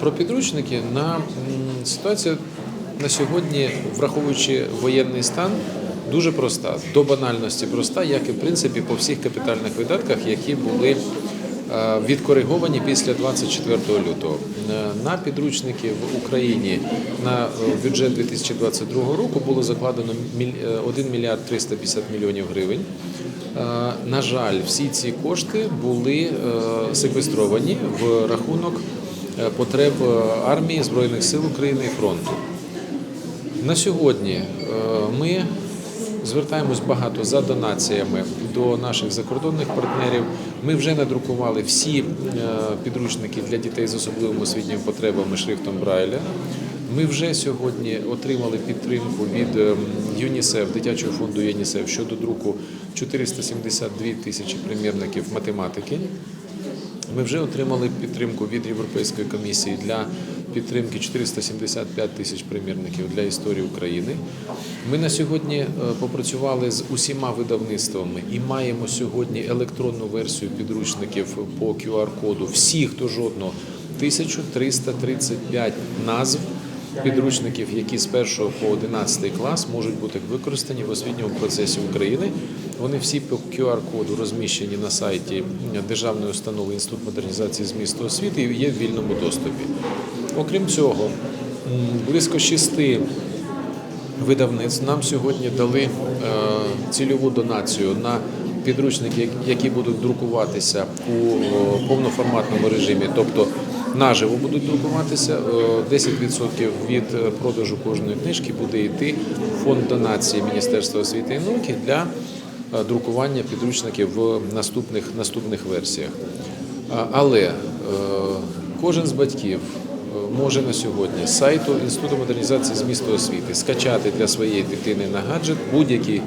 Про підручники на ситуація на сьогодні, враховуючи воєнний стан, дуже проста. До банальності проста, як і в принципі по всіх капітальних видатках, які були е, відкориговані після 24 лютого. Е, На підручники в Україні на е, бюджет 2022 року було закладено міль- е, 1 мільярд 350 мільйонів гривень. Е, На жаль, всі ці кошти були е, секвестровані в рахунок е, потреб е, армії Збройних сил України і фронту. На сьогодні е, ми звертаємось багато за донаціями до наших закордонних партнерів. Ми вже надрукували всі е, підручники для дітей з особливими освітніми потребами шрифтом Брайля. Ми вже сьогодні отримали підтримку від ем, ЮНІСЕФ, дитячого фонду ЮНІСЕФ щодо друку 472 тисячі примірників математики. Ми вже отримали підтримку від Європейської комісії для підтримки 475 тисяч примірників для історії України. Ми на сьогодні е, попрацювали з усіма видавництвами і маємо сьогодні електронну версію підручників по QR-коду. Всіх до жодного 1335 назв підручників, які з 1 по 11 клас можуть бути використані в освітньому процесі України. Вони всі по QR-коду розміщені на сайті Державної установи Інститут модернізації змісту освіти і є в вільному доступі. Окрім цього, близько шести видавництв нам сьогодні дали е, цільову донацію на підручники, які будуть друкуватися у повноформатному режимі, тобто наживо будуть друкуватися. Е, 10% від е, продажу кожної книжки буде йти в фонд донації Міністерства освіти і науки для е, друкування підручників в наступних, наступних версіях. Але е, кожен з батьків е, може на сьогодні з сайту Інституту модернізації змісту освіти скачати для своєї дитини на гаджет будь-який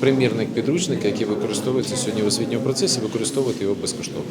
примірник підручника, який використовується сьогодні в освітньому процесі, використовувати його безкоштовно.